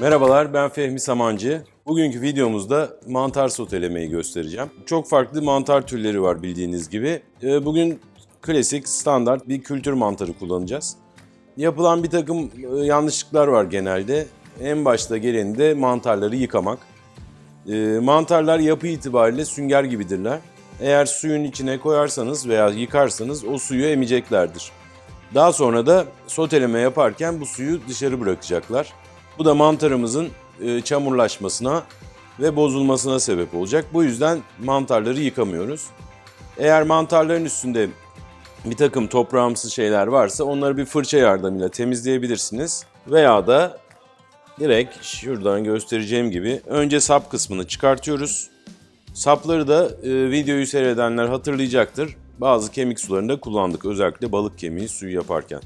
Merhabalar ben Fehmi Samancı. Bugünkü videomuzda mantar sotelemeyi göstereceğim. Çok farklı mantar türleri var bildiğiniz gibi. Ee, Bugün klasik, standart bir kültür mantarı kullanacağız. Yapılan bir takım e, yanlışlıklar var genelde. En başta geleni de mantarları yıkamak. Ee, Mantarlar yapı itibariyle sünger gibidirler. Eğer suyun içine koyarsanız veya yıkarsanız o suyu emeceklerdir. Daha sonra da soteleme yaparken bu suyu dışarı bırakacaklar. Bu da mantarımızın e, çamurlaşmasına ve bozulmasına sebep olacak. Bu yüzden mantarları yıkamıyoruz. Eğer mantarların üstünde bir takım toprağımsı şeyler varsa onları bir fırça yardımıyla temizleyebilirsiniz. Veya da direkt şuradan göstereceğim gibi önce sap kısmını çıkartıyoruz. Sapları da e, videoyu seyredenler hatırlayacaktır. Bazı kemik sularında kullandık. Özellikle balık kemiği suyu yaparken.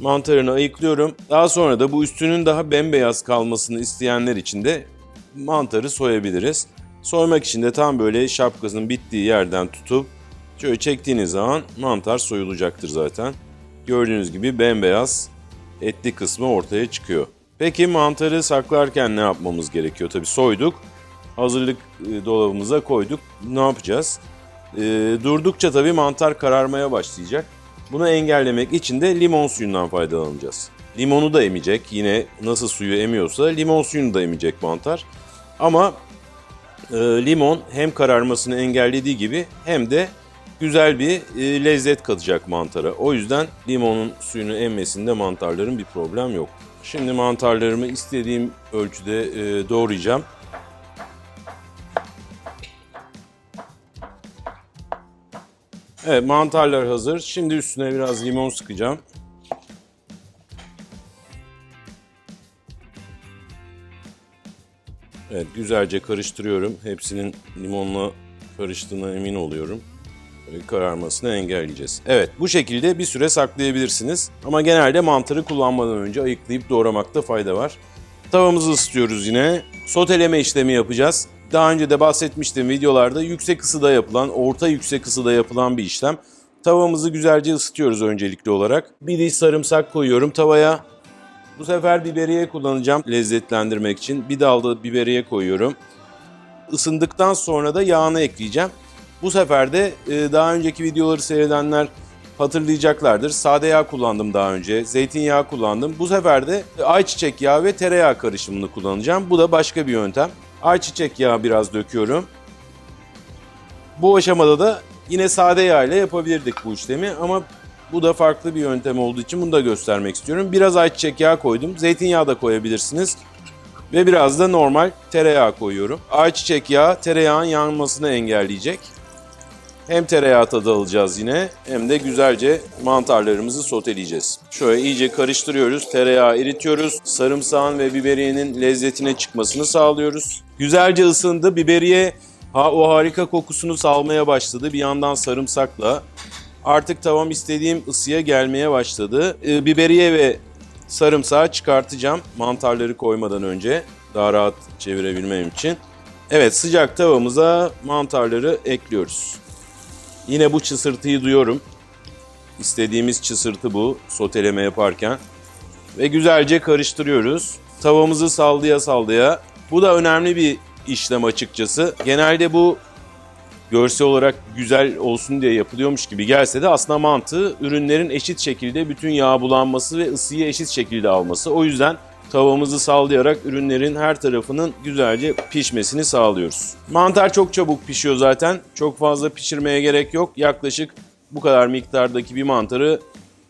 Mantarını ayıklıyorum. Daha sonra da bu üstünün daha bembeyaz kalmasını isteyenler için de mantarı soyabiliriz. Soymak için de tam böyle şapkasının bittiği yerden tutup şöyle çektiğiniz zaman mantar soyulacaktır zaten. Gördüğünüz gibi bembeyaz etli kısmı ortaya çıkıyor. Peki mantarı saklarken ne yapmamız gerekiyor? Tabii soyduk hazırlık e, dolabımıza koyduk. Ne yapacağız? E, durdukça tabii mantar kararmaya başlayacak. Bunu engellemek için de limon suyundan faydalanacağız. Limonu da emecek. Yine nasıl suyu emiyorsa limon suyunu da emecek mantar. Ama e, limon hem kararmasını engellediği gibi hem de güzel bir e, lezzet katacak mantara. O yüzden limonun suyunu emmesinde mantarların bir problem yok. Şimdi mantarlarımı istediğim ölçüde e, doğrayacağım. Evet mantarlar hazır. Şimdi üstüne biraz limon sıkacağım. Evet güzelce karıştırıyorum. Hepsinin limonla karıştığına emin oluyorum. Böyle kararmasını engelleyeceğiz. Evet bu şekilde bir süre saklayabilirsiniz. Ama genelde mantarı kullanmadan önce ayıklayıp doğramakta fayda var. Tavamızı ısıtıyoruz yine. Soteleme işlemi yapacağız. Daha önce de bahsetmiştim videolarda yüksek ısıda yapılan, orta yüksek ısıda yapılan bir işlem. Tavamızı güzelce ısıtıyoruz öncelikli olarak. Bir diş sarımsak koyuyorum tavaya. Bu sefer biberiye kullanacağım lezzetlendirmek için. Bir dal da biberiye koyuyorum. Isındıktan sonra da yağını ekleyeceğim. Bu sefer de e, daha önceki videoları seyredenler hatırlayacaklardır. Sade yağ kullandım daha önce, zeytinyağı kullandım. Bu sefer de ayçiçek yağı ve tereyağı karışımını kullanacağım. Bu da başka bir yöntem. Ayçiçek yağı biraz döküyorum. Bu aşamada da yine sade yağ ile yapabilirdik bu işlemi ama bu da farklı bir yöntem olduğu için bunu da göstermek istiyorum. Biraz ayçiçek yağı koydum. Zeytinyağı da koyabilirsiniz. Ve biraz da normal tereyağı koyuyorum. Ayçiçek yağı tereyağın yanmasını engelleyecek. Hem tereyağı tadı yine hem de güzelce mantarlarımızı soteleyeceğiz. Şöyle iyice karıştırıyoruz. Tereyağı eritiyoruz. Sarımsağın ve biberiyenin lezzetine çıkmasını sağlıyoruz. Güzelce ısındı. Biberiye ha, o harika kokusunu salmaya başladı. Bir yandan sarımsakla. Artık tavam istediğim ısıya gelmeye başladı. Ee, biberiye ve sarımsağı çıkartacağım mantarları koymadan önce. Daha rahat çevirebilmem için. Evet sıcak tavamıza mantarları ekliyoruz. Yine bu çısırtıyı duyuyorum. İstediğimiz çısırtı bu soteleme yaparken. Ve güzelce karıştırıyoruz. Tavamızı sallaya sallaya. Bu da önemli bir işlem açıkçası. Genelde bu görsel olarak güzel olsun diye yapılıyormuş gibi gelse de aslında mantığı ürünlerin eşit şekilde bütün yağ bulanması ve ısıyı eşit şekilde alması. O yüzden tavamızı sallayarak ürünlerin her tarafının güzelce pişmesini sağlıyoruz. Mantar çok çabuk pişiyor zaten. Çok fazla pişirmeye gerek yok. Yaklaşık bu kadar miktardaki bir mantarı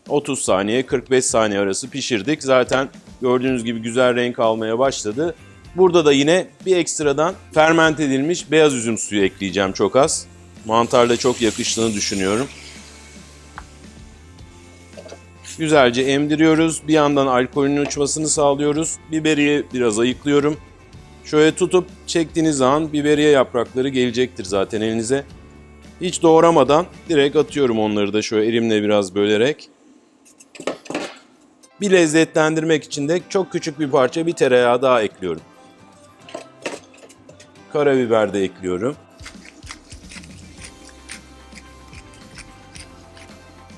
30 saniye 45 saniye arası pişirdik. Zaten gördüğünüz gibi güzel renk almaya başladı. Burada da yine bir ekstradan ferment edilmiş beyaz üzüm suyu ekleyeceğim çok az. Mantarla çok yakıştığını düşünüyorum. Güzelce emdiriyoruz. Bir yandan alkolün uçmasını sağlıyoruz. Biberiye biraz ayıklıyorum. Şöyle tutup çektiğiniz zaman biberiye yaprakları gelecektir zaten elinize. Hiç doğramadan direkt atıyorum onları da şöyle elimle biraz bölerek. Bir lezzetlendirmek için de çok küçük bir parça bir tereyağı daha ekliyorum. Karabiber de ekliyorum.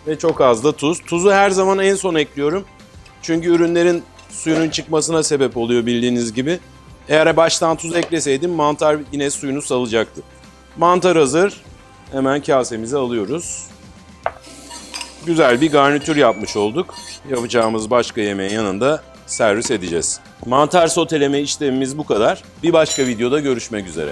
Ve çok az da tuz. Tuzu her zaman en son ekliyorum. Çünkü ürünlerin suyunun çıkmasına sebep oluyor bildiğiniz gibi. Eğer baştan tuz ekleseydim mantar yine suyunu salacaktı. Mantar hazır. Hemen kasemize alıyoruz. Güzel bir garnitür yapmış olduk. Yapacağımız başka yemeğin yanında servis edeceğiz. Mantar soteleme işlemimiz bu kadar. Bir başka videoda görüşmek üzere.